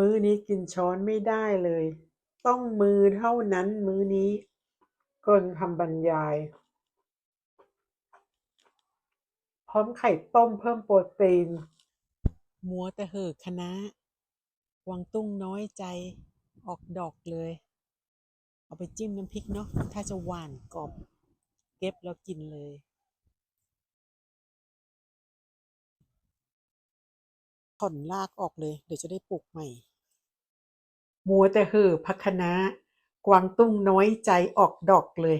มื้อนี้กินช้อนไม่ได้เลย ต้องมือเท่านั้นมื้อนี้เกินคำบรรยาย พร้อมไข่ต้มเพิ่มโปรตีน มัวแต่เห่อคณะวางตุ้งน้อยใจออกดอกเลย เอาไปจิ้มน้ำพริกเนาะถ้าจะหวานกรอบเก็บแล้วกินเลยถอนรากออกเลย เดี๋ยวจะได้ปลูกใหม่ มัวแต่เห่อพักคะน้ากวางตุ้งน้อยใจออกดอกเลย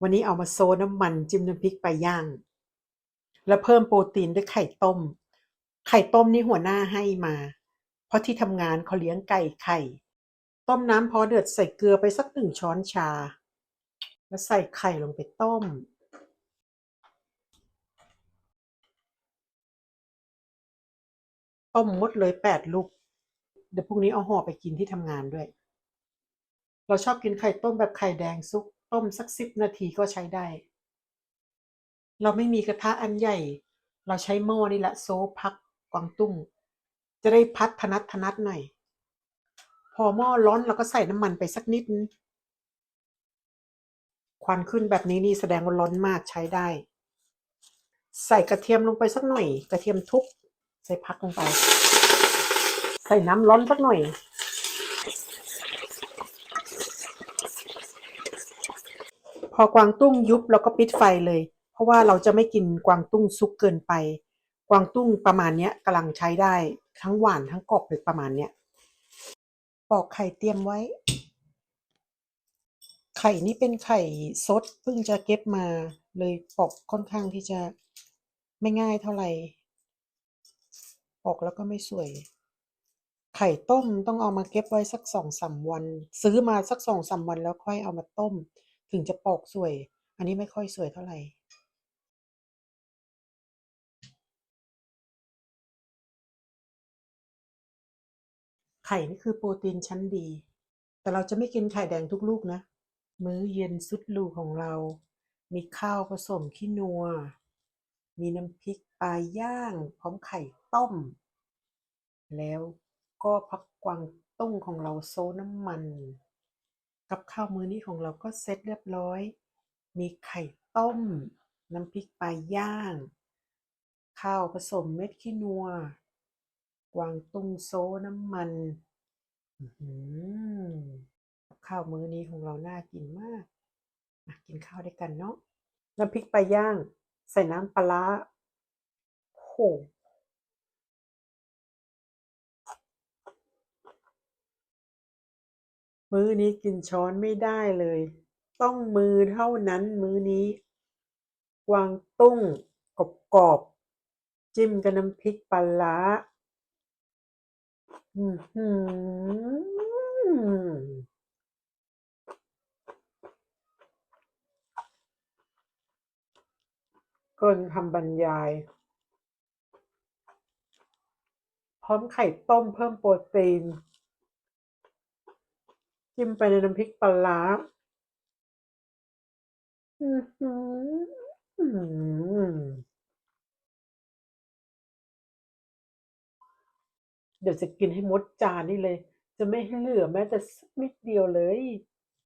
วันนี้เอามาโซน้ำมันจิ้มน้ำพริกไปย่าง แล้วเพิ่มโปรตีนด้วยไข่ต้ม ไข่ต้มนี่หัวหน้าให้มา เพราะที่ทำงานเขาเลี้ยงไก่ไข่ ต้มน้ำพอเดือดใส่เกลือไปสักหนึ่งช้อนชา แล้วใส่ไข่ลงไปต้มต้มหมดเลยแปดลูก เดี๋ยวพรุ่งนี้เอาห่อไปกินที่ทำงานด้วย เราชอบกินไข่ต้มแบบไข่แดงซุก ต้มสักสิบนาทีก็ใช้ได้ เราไม่มีกระทะอันใหญ่ เราใช้หม้อนี่แหละโซพักกวางตุ้ง จะได้พัดทนัดทนัดหน่อย พอหม้อร้อนเราก็ใส่น้ำมันไปสักนิด ควันขึ้นแบบนี้นี่แสดงว่าร้อนมากใช้ได้ ใส่กระเทียมลงไปสักหน่อย กระเทียมทุบใส่พักลงไป ใส่น้ำร้อนสักหน่อย พอกวางตุ้งยุบเราก็ปิดไฟเลย เพราะว่าเราจะไม่กินกวางตุ้งซุกเกินไป กวางตุ้งประมาณนี้กำลังใช้ได้ทั้งหวานทั้งกรอบเลยประมาณเนี้ยปอกไข่เตรียมไว้ ไข่นี่เป็นไข่สดเพิ่งจะเก็บมาเลยปอกค่อนข้างที่จะไม่ง่ายเท่าไหร่ปอกแล้วก็ไม่สวย ไข่ต้มต้องเอามาเก็บไว้สักสองสามวัน ซื้อมาสักสองสามวันแล้วค่อยเอามาต้ม ถึงจะปอกสวย อันนี้ไม่ค่อยสวยเท่าไหร่ไข่นี่คือโปรตีนชั้นดี แต่เราจะไม่กินไข่แดงทุกลูกนะ มื้อเย็นสุดลูกของเรา มีข้าวผสมขี้นัว มีน้ำพริกปลาย่าง พร้อมไข่ต้ม แล้ว ก็พักกวางตุ้งของเราโซน้ำมัน กับข้าวมื้อนี้ของเราก็เสร็จเรียบร้อย มีไข่ต้ม น้ำพริกปลาย่าง ข้าวผสมเม็ดขี้นัว กวางตุ้งโซน้ำมันกับข้าวมื้อนี้ของเราน่ากินมากมากินข้าวด้วยกันเนาะน้ำพริกปลาย่าง ใส่น้ำปลาร้าโอ้โห มื้อนี้กินช้อนไม่ได้เลย ต้องมือเท่านั้นมื้อนี้กวางตุ้งกรอบๆจิ้มกับน้ำพริกปลาร้าอื้อหือเกินคำบรรยาย พร้อมไข่ต้มเพิ่มโปรตีน จิ้มไปในน้ำพริกปลาร้าอือหือเดี๋ยวจะกินให้หมดจานนี่เลย จะไม่ให้เหลือแม้แต่สักนิดเดียวเลย